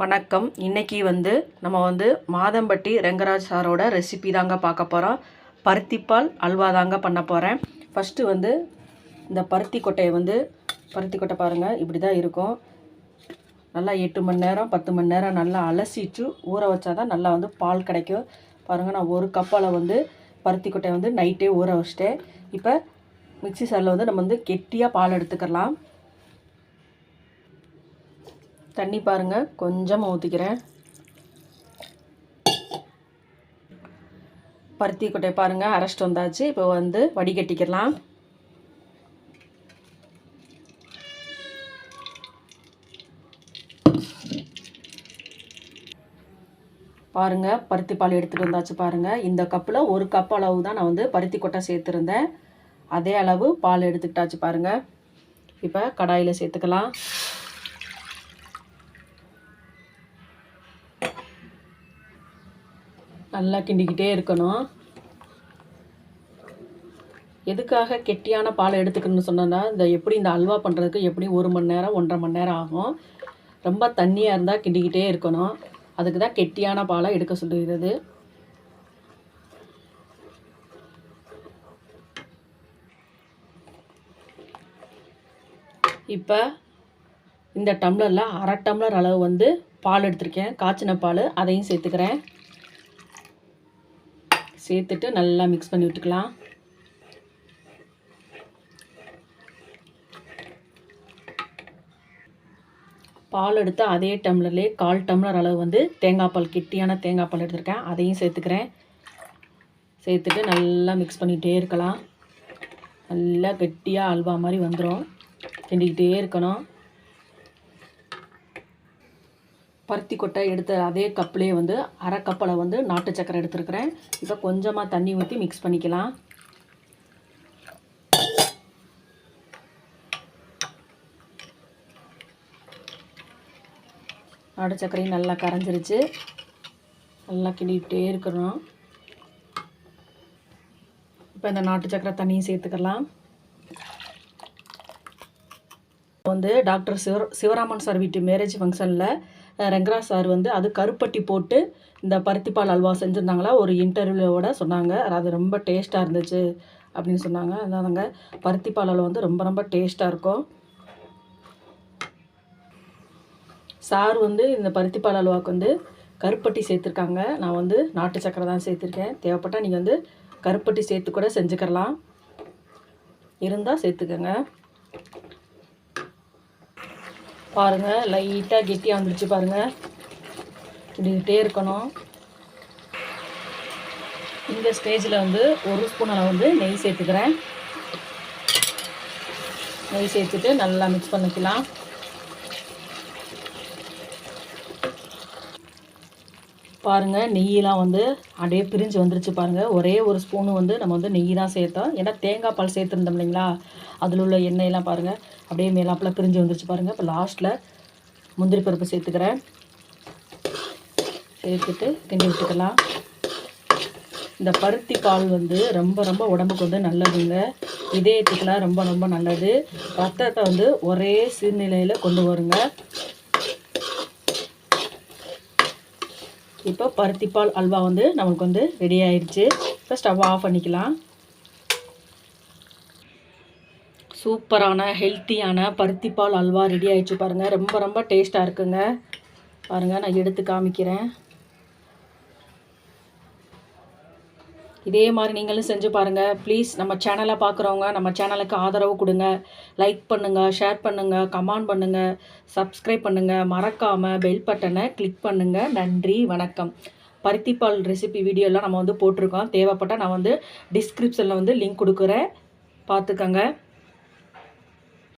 வணக்கம். இன்னைக்கு வந்து நம்ம வந்து மாதம்பட்டி ரெங்கராஜ் சாரோட ரெசிபி தாங்க பார்க்க போகிறோம் பருத்திப்பால் அல்வா தாங்க பண்ண போகிறேன் ஃபஸ்ட்டு வந்து இந்த பருத்தி கொட்டையை வந்து பருத்தி கொட்டை பாருங்கள் இப்படி தான் இருக்கும். நல்லா எட்டு மணி நேரம் பத்து மணி நேரம் நல்லா அலசிட்டு ஊற வச்சா தான் நல்லா வந்து பால் கிடைக்கும். பாருங்கள் நான் ஒரு கப்பால் வந்து பருத்தி கொட்டையை வந்து நைட்டே ஊற வச்சிட்டேன். இப்போ மிக்ஸி சாரில் வந்து நம்ம வந்து கெட்டியாக பால் எடுத்துக்கலாம். தண்ணி பாருங்கள் கொஞ்சமாக ஊற்றிக்கிறேன் பருத்தி கொட்டை பாருங்கள் அரைச்சிட்டு வந்தாச்சு. இப்போ வந்து வடிகட்டிக்கலாம். பாருங்கள் பருத்தி பால் எடுத்துகிட்டு வந்தாச்சு பாருங்கள் இந்த கப்பில் ஒரு கப் அளவு தான் நான் வந்து பருத்தி கொட்டை சேர்த்துருந்தேன். அதே அளவு பால் எடுத்துக்கிட்டாச்சு பாருங்கள் இப்போ கடாயில் சேர்த்துக்கலாம். நல்லா கிண்டிக்கிட்டே இருக்கணும். எதுக்காக கெட்டியான பாலை எடுத்துக்கணும்னு சொன்னோன்னா இந்த எப்படி இந்த அல்வா பண்ணுறதுக்கு எப்படி ஒரு மணி நேரம் ஒன்றரை மணி நேரம் ஆகும். ரொம்ப தண்ணியாக இருந்தால் கிண்டிக்கிட்டே இருக்கணும். அதுக்கு தான் கெட்டியான பாலை எடுக்க சொல்லுகிறது. இப்போ இந்த டம்ளரில் அரை டம்ளர் அளவு வந்து பால் எடுத்திருக்கேன். காய்ச்சின பால் அதையும் சேர்த்துக்கிறேன். சேர்த்துட்டு நல்லா மிக்ஸ் பண்ணி விட்டுக்கலாம். பால் எடுத்து அதே டம்ளர்லேயே கால் டம்ளர் அளவு வந்து தேங்காய் பால் கெட்டியான தேங்காய் பால் எடுத்திருக்கேன். அதையும் சேர்த்துக்கிறேன். சேர்த்துட்டு நல்லா மிக்ஸ் பண்ணிகிட்டே இருக்கலாம். நல்லா கெட்டியாக அல்வா மாதிரி வந்துடும் கிண்டிக்கிட்டே இருக்கணும். பருத்தி கொட்டை எடுத்த அதே கப்லேயே வந்து அரை கப்பில் வந்து நாட்டு சக்கரை எடுத்துருக்கிறேன். இப்போ கொஞ்சமாக தண்ணி ஊற்றி மிக்ஸ் பண்ணிக்கலாம். நாட்டு சக்கரையும் நல்லா கரைஞ்சிருச்சு. நல்லா கிண்டிகிட்டே இருக்கிறோம் இப்போ இந்த நாட்டு சக்கரை தண்ணியும் சேர்த்துக்கலாம். வந்து டாக்டர் சிவ சிவராமன் சார் வீட்டு மேரேஜ் ஃபங்க்ஷனில் ரெங்கராஜ் சார் வந்து அது கருப்பட்டி போட்டு இந்த பருத்திப்பால் அல்வா செஞ்சுருந்தாங்களா? ஒரு இன்டர்வியூவோட சொன்னாங்க. அது ரொம்ப டேஸ்ட்டாக இருந்துச்சு அப்படின்னு சொன்னாங்க. அதாங்க பருத்திப்பால் அல்வா வந்து ரொம்ப ரொம்ப டேஸ்ட்டாக இருக்கும். சார் வந்து இந்த பருத்திப்பால் அல்வாவுக்கு வந்து கருப்பட்டி சேர்த்துருக்காங்க. நான் வந்து நாட்டு சக்கரை தான் சேர்த்துருக்கேன். தேவைப்பட்டால் நீங்கள் வந்து கருப்பட்டி சேர்த்து கூட செஞ்சுக்கலாம் இருந்தால் சேர்த்துக்கோங்க. பாருங்கள் லைட்டாக கெட்டியாக வந்துடுச்சு பாருங்கள் இப்படிக்கிட்டே இருக்கணும். இந்த ஸ்டேஜில் வந்து ஒரு ஸ்பூன் அளவு வந்து நெய் சேர்த்துக்கிறேன். நெய் சேர்த்துட்டு நல்லா மிக்ஸ் பண்ணிக்கலாம். பாருங்கள் நெய்யெலாம் வந்து அப்படியே பிரிஞ்சு வந்துருச்சு பாருங்கள் ஒரே ஒரு ஸ்பூனு வந்து நம்ம வந்து நெய் தான் சேர்த்தோம். ஏன்னா தேங்காய் பால் சேர்த்துருந்தோம் இல்லைங்களா? அதில் உள்ள எண்ணெயெல்லாம் பாருங்கள் அப்படியே மேலாப்பில் பிரிஞ்சு வந்துருச்சு பாருங்கள் இப்போ லாஸ்ட்டில் முந்திரி பருப்பு சேர்த்துக்கிறேன். சேர்த்துட்டு கிண்டி விட்டுக்கலாம். இந்த பருத்தி பால் வந்து ரொம்ப ரொம்ப உடம்புக்கு வந்து நல்லதுங்க. இதயத்துக்கெலாம் ரொம்ப ரொம்ப நல்லது. ரத்தத்தை வந்து ஒரே சீர்நிலையில் கொண்டு வருங்க. இப்போ பருத்திப்பால் அல்வா வந்து நமக்கு வந்து ரெடி ஆயிடுச்சு இப்போ ஸ்டவ் ஆஃப் பண்ணிக்கலாம். சூப்பரான ஹெல்த்தியான பருத்திப்பால் அல்வா ரெடி ஆயிடுச்சு பாருங்கள் ரொம்ப ரொம்ப டேஸ்ட்டாக இருக்குங்க. பாருங்கள் நான் எடுத்து காமிக்கிறேன். இதே மாதிரி நீங்களும் செஞ்சு பாருங்கள் ப்ளீஸ் நம்ம சேனலை பார்க்குறவங்க நம்ம சேனலுக்கு ஆதரவு கொடுங்க. லைக் பண்ணுங்கள் ஷேர் பண்ணுங்கள் கமெண்ட் பண்ணுங்கள் சப்ஸ்கிரைப் பண்ணுங்கள் மறக்காமல் பெல் பட்டனை கிளிக் பண்ணுங்கள் நன்றி வணக்கம். பருத்திப்பால் ரெசிபி வீடியோலாம் நம்ம வந்து போட்டிருக்கோம். தேவைப்பட்டால் நான் வந்து டிஸ்கிரிப்ஷனில் வந்து லிங்க் கொடுக்குறேன். பார்த்துக்கங்க.